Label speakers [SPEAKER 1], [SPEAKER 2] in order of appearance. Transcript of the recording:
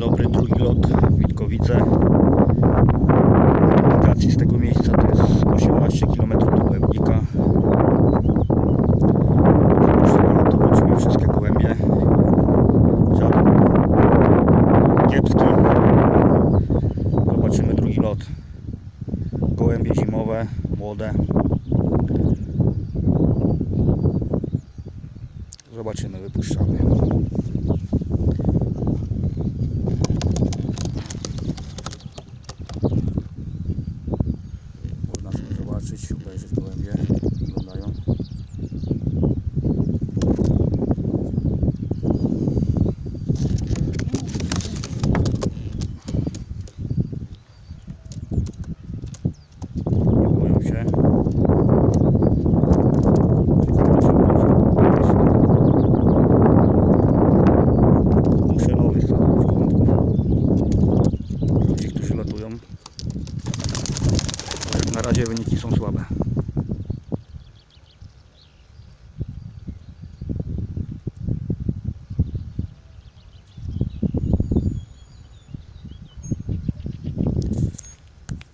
[SPEAKER 1] dobry, drugi lot Witkowice. Z tego miejsca to jest 18 km do lotu wróciły wszystkie gołębie. Dziad kiepski. Zobaczymy drugi lot. Gołębie zimowe, młode. Zobaczymy, wypuszczamy. Zobaczyć, obejrzeć gołębie, wyglądają. Muszę nowych. Ci, którzy latują. Na razie wyniki są słabe.